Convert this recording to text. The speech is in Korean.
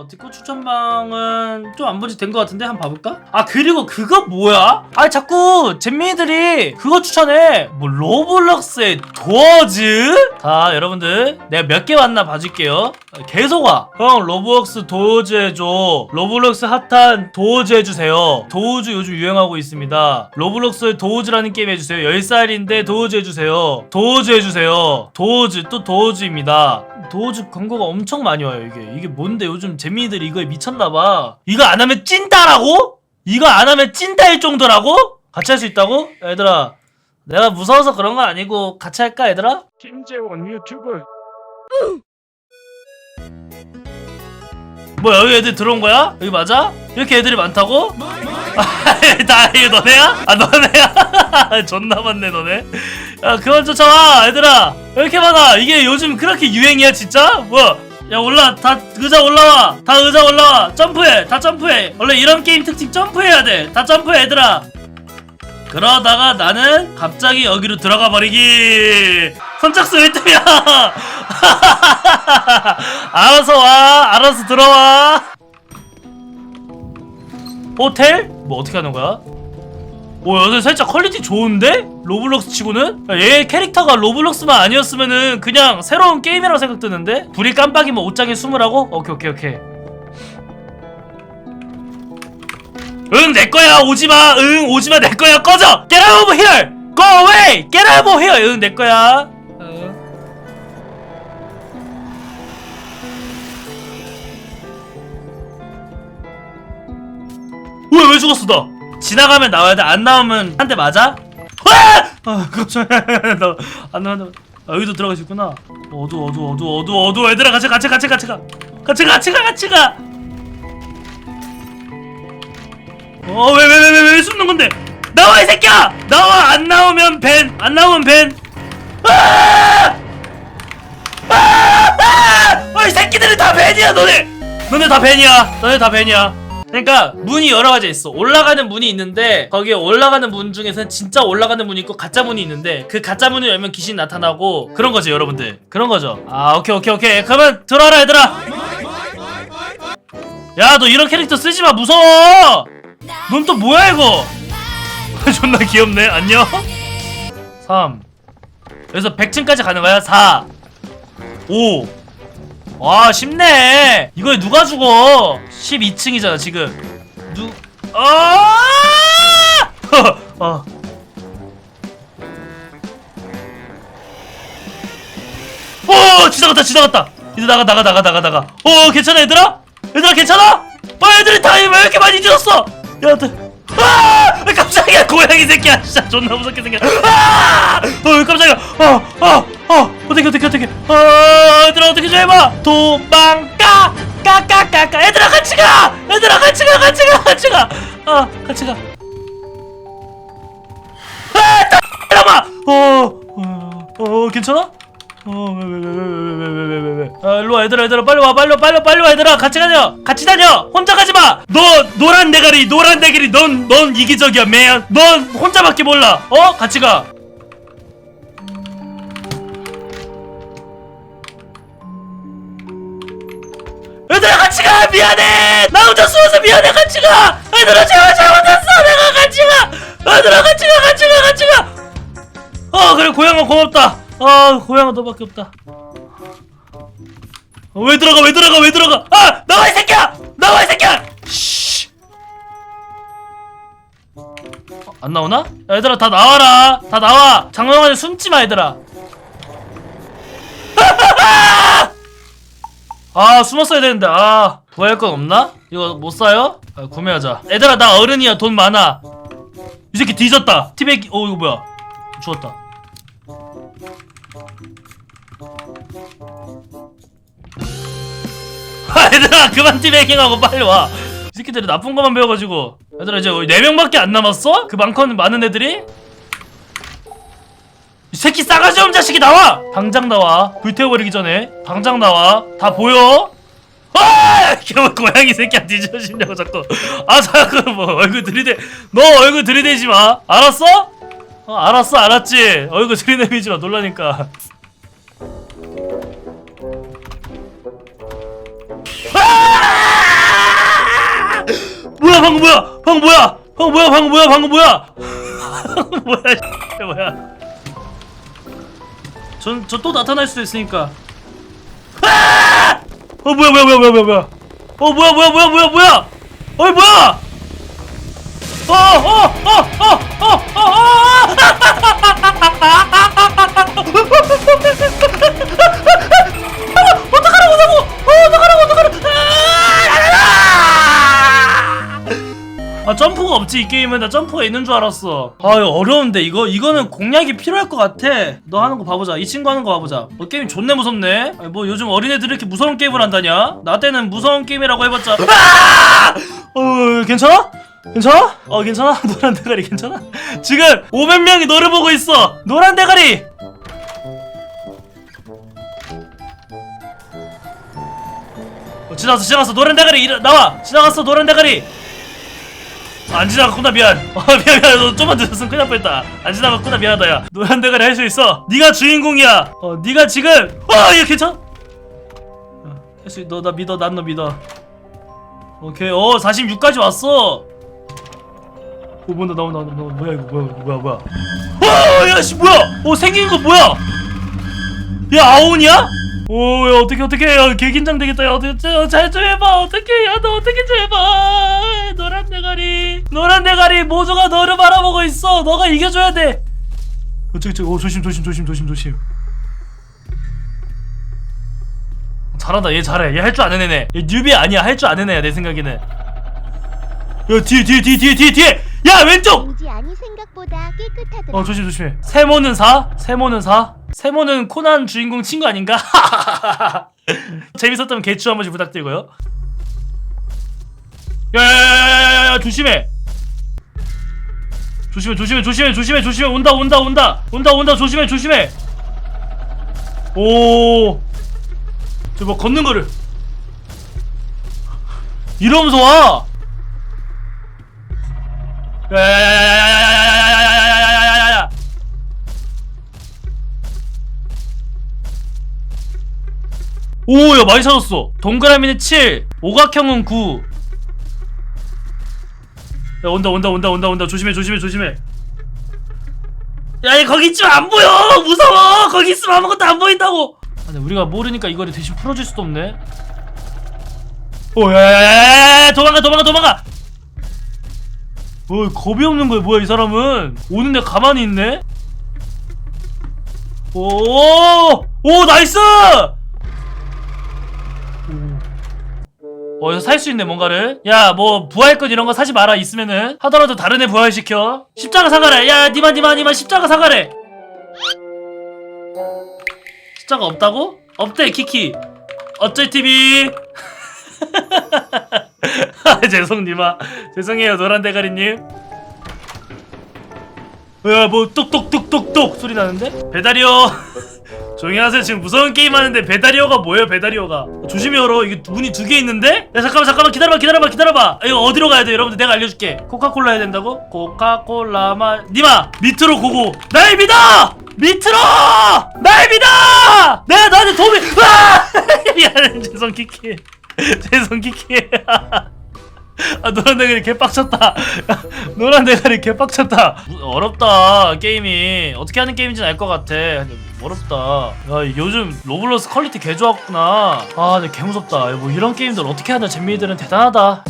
어, 디코 추천방은 좀 안 본지 된 것 같은데 한번 봐볼까? 아 그리고 그거 뭐야? 아 자꾸 잼민이들이 그거 추천해. 뭐 로블록스의 도어즈? 자 여러분들 내가 몇 개 왔나 봐줄게요. 계속 와형 로블록스 도어즈 해줘. 로블록스 핫한 도어즈 해주세요. 도어즈 요즘 유행하고 있습니다. 로블록스 도어즈라는 게임 해주세요. 10살인데 도어즈 해주세요. 도어즈 해주세요. 도어즈 또 도어즈입니다 도어즈 광고가 엄청 많이 와요 이게 이게 뭔데 요즘 재민이들이 이거에 미쳤나봐 이거 안 하면 찐따라고? 이거 안 하면 찐따일 정도라고? 같이 할 수 있다고? 얘들아 내가 무서워서 그런 건 아니고 같이 할까 얘들아? 김재원 유튜브 뭐 여기 애들 들어온 거야? 여기 맞아? 이렇게 애들이 많다고? 나 이거 너네야? 아 너네야? 존나 많네 너네 야 그만 쫓아와 얘들아 왜 이렇게 많아 이게 요즘 그렇게 유행이야 진짜? 뭐야 야 올라 다 의자 올라와 다 의자 올라와 점프해 다 점프해 원래 이런 게임 특징 점프해야 돼 다 점프해 얘들아 그러다가 나는 갑자기 여기로 들어가 버리기 선착순 1등이야 알아서 와 알아서 들어와 호텔? 뭐 어떻게 하는 거야? 오 여기 살짝 퀄리티 좋은데? 로블록스 치고는? 야, 얘 캐릭터가 로블록스만 아니었으면은 그냥 새로운 게임이라고 생각드는데? 불이 깜빡이면 옷장에 숨으라고? 오케이 오케이 오케이 응 내거야 오지마 응 오지마 내거야 꺼져 Get out of here Go away Get out of here 응 내거야 죽었어, 너? 지나가면 나와야 돼. 안 나오면 한 대 맞아? 와! 아, 깜짝이야. 나안 나온다. 아, 여기도 들어가 있구나. 어두, 어두, 어두, 어두, 어두. 얘들아, 같이, 같이, 같이, 같이 가. 같이 가, 같이 가, 같이 가. 어, 왜, 왜, 왜, 왜, 왜 숨는 건데? 나와, 이 새끼야! 나와! 안 나오면 벤! 안 나오면 벤! 아! 아! 아! 아! 이 새끼들은 다 벤이야, 너네! 너네 다 벤이야. 너네 다 벤이야. 그러니까 문이 여러 가지 있어. 올라가는 문이 있는데 거기에 올라가는 문 중에서는 진짜 올라가는 문이 있고 가짜 문이 있는데 그 가짜 문을 열면 귀신 나타나고 그런 거지 여러분들. 그런 거죠. 아 오케이 오케이 오케이. 그러면 들어와라 얘들아. 야 너 이런 캐릭터 쓰지 마 무서워. 넌 또 뭐야 이거? 존나 귀엽네. 안녕. 3 여기서 100층까지 가는 거야. 4 5 와 쉽네. 이거에 누가 죽어? 12층이잖아 지금. 누 아! 어. 오 지나갔다 지나갔다. 이제 나가 나가 나가 나가 나가. 어 괜찮아 얘들아? 얘들아 괜찮아? 어 애들이 다왜 이렇게 많이 죽었어? 야들 아! 깜짝이야 고양이 새끼야? 진짜 존나 무섭게 생겨 아! 어 깜짝이야 어어 어 어떻게 어떻게 어떻게? 어 얘들아 어떻게 좀 해봐. 도망가! 까까까까 얘들아 같이 가! 얘들아 같이 가 같이 가 같이 가아 같이 가. 아! 잠깐만 어어 어, 괜찮아? 어왜왜왜왜왜왜왜왜 아 일로 와 얘들아 얘들아. 빨리 와 빨리 와 빨리 와 빨리 와 얘들아. 같이 다녀. 같이 다녀. 혼자 가지 마 너 노란 대가리 노란 대가리. 넌 넌 이기적이야 매연 넌 혼자밖에 몰라. 어? 같이 가 얘들아 같이 가! 미안해! 나 혼자 숨어서 미안해 같이 가! 얘들아 제발 잘못했어 내가 같이 가! 얘들아 같이 가 같이 가 같이 가어 그래 고양아 고맙다. 아 고양아 너밖에 없다. 어, 왜 들어가 왜 들어가 왜 들어가? 아 나와 이 새끼야! 나와 이 새끼야! 씨. 어, 안 나오나? 야, 얘들아 다 나와라. 다 나와. 장롱 안에 숨지 마 얘들아 아 숨었어야 되는데 아 구할 건 없나? 이거 못 사요? 아, 구매하자 얘들아 나 어른이야 돈 많아 이 새끼 뒤졌다 티백이 어 이거 뭐야 죽었다 아, 얘들아 그만 티베이킹하고 빨리 와. 이 새끼들이 나쁜 것만 배워가지고 얘들아 이제 4명밖에 안 남았어? 그 많건 많은 애들이? 이 새끼 싸가지 없는 자식이 나와! 당장 나와. 불태워버리기 전에 당장 나와. 다 보여? 아! 이렇게 고양이 새끼야 뒤져지냐고 자꾸. 아 자꾸 뭐 얼굴 들이대 너 얼굴 들이대지 마. 알았어? 어, 알았어 알았지? 얼굴 들이대지 마 놀라니까. 아! 뭐야 방금 뭐야? 방금 뭐야? 방금 뭐야? 방금 뭐야? 방금 뭐야 씨, 뭐야 전 저 또 나타날 수도 있으니까. 아! 어 뭐야 뭐야 뭐야 뭐야 뭐야 어 뭐야 뭐야 뭐야 뭐야 뭐야. 어이 뭐야. 어, 어떡하라고 아 점프가 없지 이 게임은. 나 점프가 있는 줄 알았어. 아 이거 어려운데. 이거 이거는 공략이 필요할 것 같아. 너 하는 거 봐보자. 이 친구 하는 거 봐보자. 어, 게임 존내 무섭네. 아니, 뭐 요즘 어린애들이 이렇게 무서운 게임을 한다냐? 나 때는 무서운 게임이라고 해봤자. 아! 어 괜찮아? 괜찮아? 어 괜찮아? 노란 대가리 괜찮아? 지금 500명이 너를 보고 있어. 노란 대가리! 어, 지나갔어 지나갔어. 노란 대가리 일어, 나와. 지나갔어 노란 대가리 안 지나갔구나 미안. 어 미안 미안. 너 좀만 늦었으면 큰일 날 뻔했다. 안 지나갔구나 미안하다 야. 노란 대가리 할 수 있어. 네가 주인공이야. 어 네가 지금. 어얘 괜찮아? 어, 할수 너나 믿어 난 너 믿어. 오케이. 어 46까지 왔어. 오 뭔다 나온다 나온다. 뭐야 이거 뭐야 뭐야 뭐야. 어야씨 뭐야. 어 생긴 거 뭐야? 야 아온이야? 오 야 어떻게 어떻게 야 개 긴장 되겠다. 야 어떻게 잘좀 해봐. 어떻게 야 너 어떻게 좀 해봐. 노란 대가리. 노란 대가리. 모두가 너를 바라보고 있어. 너가 이겨줘야 돼. 어떻게 저어 조심 조심 조심 조심 조심. 잘한다. 얘 잘해. 얘 할 줄 아는 애네. 얘 뉴비 아니야. 할 줄 아는 애야 내 생각에는. 야 뒤에 뒤에 뒤에 뒤에 뒤에 뒤에. 야 왼쪽. 어 조심 조심해. 세모는 4 세모는 4 세모는 코난 주인공 친구 아닌가? 재밌었다면 개추 한 번씩 부탁드리고요. 야야야야야야 조심해. 조심해 조심해 조심해 조심해 조심해 온다 온다 온다 온다 온다 조심해 조심해. 오. 저 뭐 걷는 거를 이러면서 와. 야야야야야야. 오 야 많이 찾았어. 동그라미는 7 오각형은 9 야 온다 온다 온다 온다 온다. 조심해 조심해 조심해. 야 얘 거기 있으면 안 보여! 무서워! 거기 있으면 아무것도 안 보인다고! 아니 우리가 모르니까 이거를 대신 풀어줄 수도 없네. 오 야 야 야야야 도망가 도망가 도망가! 어 겁이 없는 거야 뭐야 이 사람은? 오는데 가만히 있네? 오 오 나이스 어, 살수 있네, 뭔가를. 야, 뭐, 부활권 이런 거 사지 마라, 있으면은. 하더라도 다른 애 부활시켜. 십자가 사가래. 야, 니마, 니마, 니마, 십자가 사가래. 십자가 없다고? 없대, 키키. 어쩔 TV. 아, 죄송, 니마. 죄송해요, 노란 대가리님. 야, 뭐, 뚝뚝뚝뚝뚝 소리 나는데? 배달이요. 조용히 하세요. 지금 무서운 게임 하는데 배달이어가 뭐예요, 배달이어가? 조심히 열어. 이게 문이 두 개 있는데? 야, 잠깐만, 잠깐만. 기다려봐, 기다려봐, 기다려봐. 아, 이거 어디로 가야 돼? 여러분들 내가 알려줄게. 코카콜라 해야 된다고? 코카콜라 마, 니마! 밑으로 고고. 날 믿어! 밑으로! 날 믿어! 내가 너한테 도움이, 아! 미안해. 죄송, 키키. 죄송, 키키. 아 노란 대가리 개빡쳤다. 노란 대가리 개빡쳤다. 어렵다 게임이. 어떻게 하는 게임인지는 알것 같아. 어렵다. 야 요즘 로블록스 퀄리티 개 좋았구나. 아 근데 개 무섭다. 뭐 이런 게임들 어떻게 하냐. 잼민이들은 대단하다